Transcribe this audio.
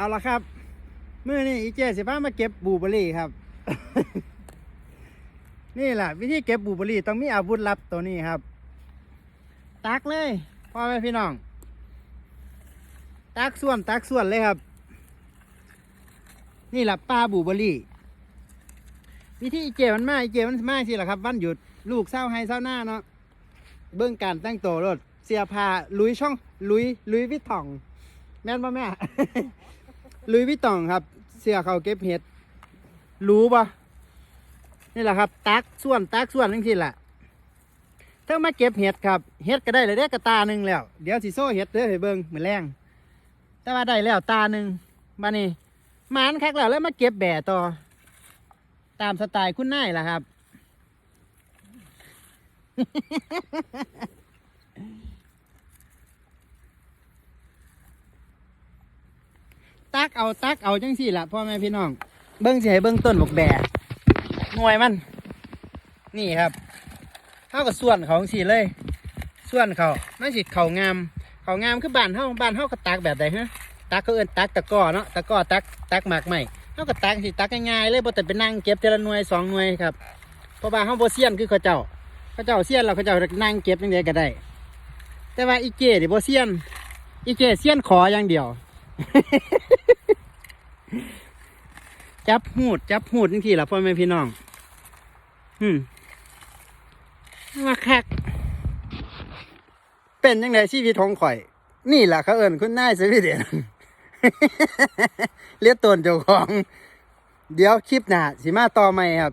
เอาละครับมื่อนี้อีเจสิพามาเก็บบูเบอรี่ครับ นี่แหละวิธีเก็บบูเบอรี่ต้องมีอาวุธลับตัวนี้ครับ ตักเลยพ่อแม่พี่น้อง ตักส่วนตักส่วนเลยครับ นี่แหละปลาบูเบอรี่ วิธีอีเจมันมาอีเจมันมาสิแหละครับวันหยุดลูกเศร้าให้เศร้าหน้าเนาะเบื้องการแต่งโตรถเสียผ้าลุยช่องลุยลุยวิตตอง แม่นป่ะแม่ ลุยวิตองครับ เสื้อเขาเก็บเห็ด รู้ปะนี่แหละครับ ตักส่วนตักส่วนทั้งสิ้นแหละถ้ามาเก็บเห็ดครับเห็ดก็ได้เลยได้กระตาหนึ่งแล้ว เดี๋ยวสิโซ่เห็ดเด้อให้เบิ่งเหมือนแรง แต่ว่าได้แล้วตาหนึ่งมานี่มานคักแล้วแล้วมาเก็บแบ่ต่อ ตามสไตล์คุณนายล่ะครับ ตักเอาตักเอาจังสี่ละพ่อแม่พี่น้อง เบิ้งสิให้เบิ้งต้นบกแบกหน่วยมัน นี่ครับเท่ากับส่วนขาจังสี่เลย ส่วนเขาไม่นสิเขางามเขางามคือบ้านเฮาบ้านเฮาก็ตักแบบใดฮะตักเขาเอิ้นตักตะก้อเนาะตะก้อตักตักหมากใหม่เฮาก็ตักสิตักง่ายๆเลยบ่แต่ไปนั่งเก็บแต่ละหน่วยสองหน่วยครับเพราะว่าเฮาบ่เซียนคือเขาเจ้าเขาเจ้าเซียนเราเขาเจ้านั่งเก็บจังไดก็ได้ แต่ว่าอีเจนี่บ่เซียนอีเจเซียนขออย่างเดียว จับหูด จับหูดนี่ทีละพ่อแม่พี่น้อง อืมมาคัก เป็นยังไงชีวิตของข่อย นี่แหละเขาเอิญคุณนายสวีเดนเรียกตนเจ้าของ เดี๋ยวคลิปหน้าสิมาต่อใหม่ครับ